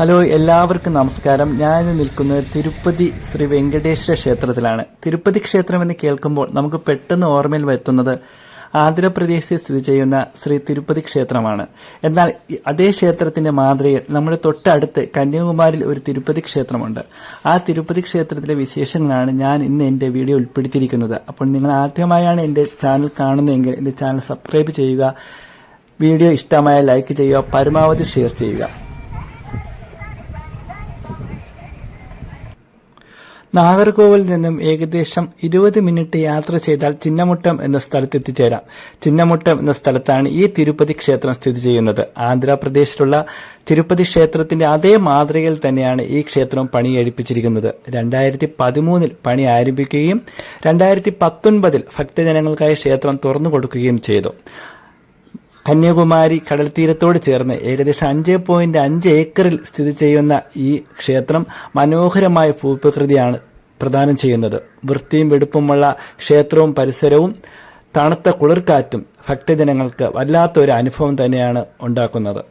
Hello എല്ലാവർക്കും നമസ്കാരം. ഞാൻ ഇന്ന് നിൽക്കുന്നത് തിരുപ്പതി ശ്രീ വെങ്കടേശ്വര ക്ഷേത്രത്തിലാണ്. തിരുപ്പതി ക്ഷേത്രം എന്ന് കേൾക്കുമ്പോൾ നമുക്ക് പെട്ടെന്ന് ഓർമ്മയിൽ വരുത്തുന്നത് ആന്ധ്രാപ്രദേശിൽ സ്ഥിതി ചെയ്യുന്ന ശ്രീ തിരുപ്പതി ക്ഷേത്രമാണ്. എന്നാൽ അതേ ക്ഷേത്രത്തിന്റെ മാതൃകയിൽ നമ്മുടെ തൊട്ടടുത്ത് കന്യാകുമാരിയിൽ ഒരു തിരുപ്പതി ക്ഷേത്രമുണ്ട്. ആ തിരുപ്പതി ക്ഷേത്രത്തിലെ വിശേഷങ്ങളാണ് ഞാൻ ഇന്ന് എന്റെ വീഡിയോ ഉൾപ്പെടുത്തിയിരിക്കുന്നത്. അപ്പോൾ നിങ്ങൾ ആദ്യമായാണ് എന്റെ ചാനൽ കാണുന്നതെങ്കിൽ എന്റെ ചാനൽ സബ്സ്ക്രൈബ് ചെയ്യുക വീഡിയോ ഇഷ്ടമായ ലൈക്ക് ചെയ്യുക പരമാവധി ഷെയർ ചെയ്യുക. നാഗർകോവിൽ നിന്നും ഏകദേശം ഇരുപത് മിനിറ്റ് യാത്ര ചെയ്താൽ ചിന്നമുട്ടം എന്ന സ്ഥലത്ത് എത്തിച്ചേരാം ചിന്നമുട്ടം എന്ന സ്ഥലത്താണ് ഈ തിരുപ്പതി ക്ഷേത്രം സ്ഥിതി ചെയ്യുന്നത്. ആന്ധ്രാപ്രദേശിലുള്ള തിരുപ്പതി ക്ഷേത്രത്തിന്റെ അതേ മാതൃകയിൽ തന്നെയാണ് ഈ ക്ഷേത്രം പണി കഴിപ്പിച്ചിരിക്കുന്നത് രണ്ടായിരത്തി പതിമൂന്നിൽ പണി ആരംഭിക്കുകയും രണ്ടായിരത്തി പത്തൊൻപതിൽ ഭക്തജനങ്ങൾക്കായി ക്ഷേത്രം തുറന്നു കൊടുക്കുകയും ചെയ്തു. കന്യാകുമാരി കടൽ തീരത്തോട് ചേർന്ന് ഏകദേശം അഞ്ച് പോയിന്റ് അഞ്ച് ഏക്കറിൽ സ്ഥിതി ചെയ്യുന്ന ഈ ക്ഷേത്രം മനോഹരമായ ഭൂപ്രകൃതിയാണ് പ്രദാനം ചെയ്യുന്നത്. വൃത്തിയും വെടുപ്പുമുള്ള ക്ഷേത്രവും പരിസരവും തണുത്ത കുളിർക്കാറ്റും ഭക്തജനങ്ങൾക്ക് വല്ലാത്തൊരു അനുഭവം തന്നെയാണ് ഉണ്ടാക്കുന്നത്.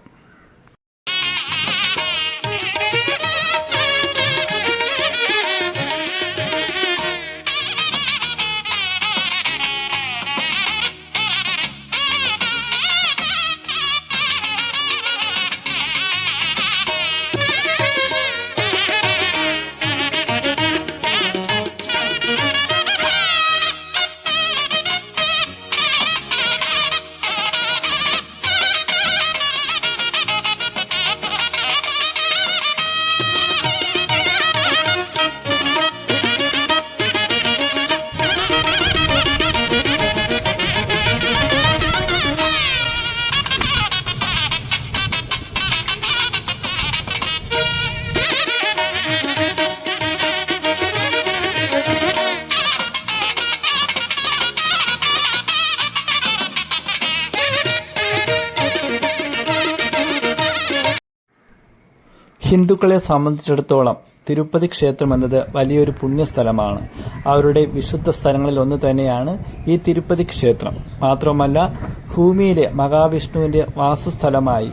ഹിന്ദുക്കളെ സംബന്ധിച്ചിടത്തോളം തിരുപ്പതി ക്ഷേത്രം എന്നത് വലിയൊരു പുണ്യസ്ഥലമാണ്. അവരുടെ വിശുദ്ധ സ്ഥലങ്ങളിൽ ഒന്ന് തന്നെയാണ് ഈ തിരുപ്പതി ക്ഷേത്രം. മാത്രമല്ല ഭൂമിയിലെ മഹാവിഷ്ണുവിന്റെ വാസസ്ഥലമായി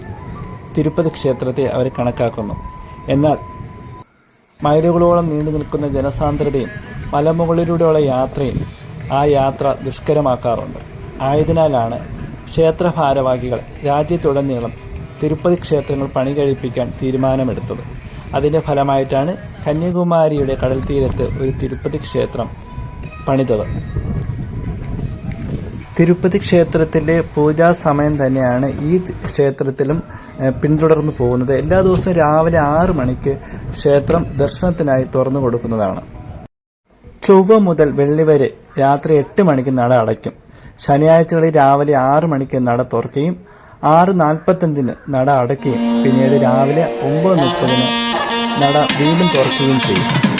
തിരുപ്പതി ക്ഷേത്രത്തെ അവർ കണക്കാക്കുന്നു. എന്നാൽ മൈലുകളോളം നീണ്ടു നിൽക്കുന്ന ജനസാന്ദ്രതയും മലമുകളിലൂടെയുള്ള യാത്രയും ആ യാത്ര ദുഷ്കരമാക്കാറുണ്ട്. ആയതിനാലാണ് ക്ഷേത്ര ഭാരവാഹികൾ രാജ്യത്തുടനീളം തിരുപ്പതി ക്ഷേത്രങ്ങൾ പണി കഴിപ്പിക്കാൻ തീരുമാനമെടുത്തത്. അതിന്റെ ഫലമായിട്ടാണ് കന്യാകുമാരിയുടെ കടൽ തീരത്ത് ഒരു തിരുപ്പതി ക്ഷേത്രം പണിതത്. തിരുപ്പതി ക്ഷേത്രത്തിന്റെ പൂജാ സമയം തന്നെയാണ് ഈ ക്ഷേത്രത്തിലും പിന്തുടർന്നു പോകുന്നത്. എല്ലാ ദിവസവും രാവിലെ ആറ് മണിക്ക് ക്ഷേത്രം ദർശനത്തിനായി തുറന്നു കൊടുക്കുന്നതാണ്. ചൊവ്വ മുതൽ വെള്ളി വരെ രാത്രി എട്ട് മണിക്ക് നട അടയ്ക്കും. ശനിയാഴ്ചകളിൽ രാവിലെ ആറ് മണിക്ക് നട തുറക്കുകയും ആറ് നാൽപ്പത്തഞ്ചിന് നട അടയ്ക്കുകയും പിന്നീട് രാവിലെ ഒമ്പത് മുപ്പതിന് നട വീണ്ടും തുറക്കുകയും ചെയ്യും.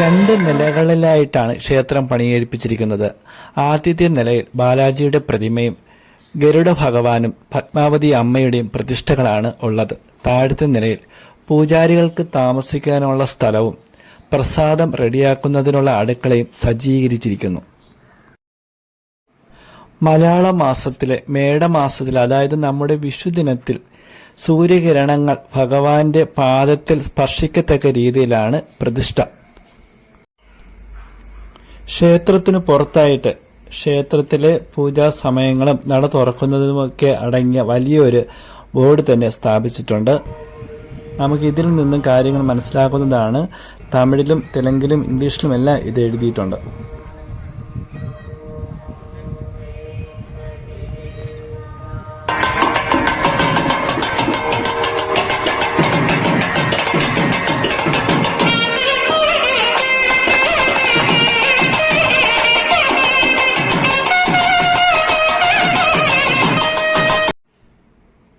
രണ്ട് നിലകളിലായിട്ടാണ് ക്ഷേത്രം പണിയെഴുപ്പിച്ചിരിക്കുന്നത് ആദ്യത്തെ നിലയിൽ ബാലാജിയുടെ പ്രതിമയും ഗരുഡ ഭഗവാനും പത്മാവതി അമ്മയുടെയും പ്രതിഷ്ഠകളാണ് ഉള്ളത്. താഴത്തെ നിലയിൽ പൂജാരികൾക്ക് താമസിക്കാനുള്ള സ്ഥലവും പ്രസാദം റെഡിയാക്കുന്നതിനുള്ള അടുക്കളയും സജ്ജീകരിച്ചിരിക്കുന്നു. മലയാള മാസത്തിലെ മേടമാസത്തിൽ അതായത് നമ്മുടെ വിഷുദിനത്തിൽ സൂര്യകിരണങ്ങൾ ഭഗവാന്റെ പാദത്തിൽ സ്പർശിക്കത്തക്ക രീതിയിലാണ് പ്രതിഷ്ഠ. ക്ഷേത്രത്തിനു പുറത്തായിട്ട് ക്ഷേത്രത്തിലെ പൂജാ സമയങ്ങളും നട തുറക്കുന്നതുമൊക്കെ അടങ്ങിയ വലിയൊരു ബോർഡ് തന്നെ സ്ഥാപിച്ചിട്ടുണ്ട്. നമുക്ക് ഇതിൽ നിന്നും കാര്യങ്ങൾ മനസ്സിലാക്കുന്നതാണ്. തമിഴിലും തെലുങ്കിലും ഇംഗ്ലീഷിലും എല്ലാം ഇത് എഴുതിയിട്ടുണ്ട്.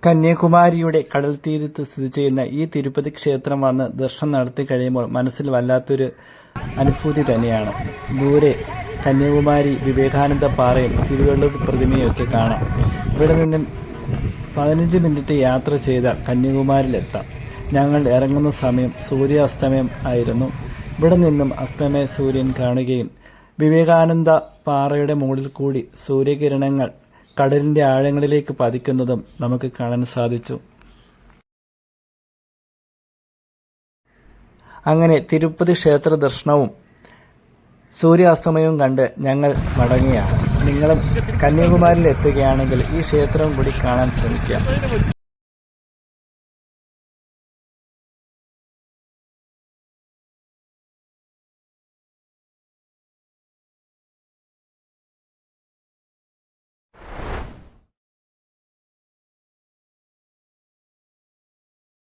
കന്യാകുമാരിയുടെ കടൽ തീരത്ത് സ്ഥിതി ചെയ്യുന്ന ഈ തിരുപ്പതി ക്ഷേത്രം വന്ന് ദർശനം നടത്തി കഴിയുമ്പോൾ മനസ്സിൽ വല്ലാത്തൊരു അനുഭൂതി തന്നെയാണ്. ദൂരെ കന്യാകുമാരി വിവേകാനന്ദ പാറയും തിരുവള്ളൂർ പ്രതിമയൊക്കെ കാണാം. ഇവിടെ നിന്നും പതിനഞ്ച് മിനിറ്റ് യാത്ര ചെയ്ത കന്യാകുമാരിയിലെത്താം. ഞങ്ങൾ ഇറങ്ങുന്ന സമയം സൂര്യാസ്തമയം ആയിരുന്നു. ഇവിടെ നിന്നും അസ്തമയ സൂര്യൻ കാണുകയും വിവേകാനന്ദ പാറയുടെ മുകളിൽ കൂടി സൂര്യകിരണങ്ങൾ കടലിന്റെ ആഴങ്ങളിലേക്ക് പതിക്കുന്നതും നമുക്ക് കാണാൻ സാധിച്ചു. അങ്ങനെ തിരുപ്പതി ക്ഷേത്ര ദർശനവും സൂര്യാസ്തമയവും കണ്ട് ഞങ്ങൾ മടങ്ങുകയാണ് നിങ്ങളും കന്യാകുമാരിയിൽ എത്തുകയാണെങ്കിൽ ഈ ക്ഷേത്രം കൂടി കാണാൻ ശ്രമിക്കുക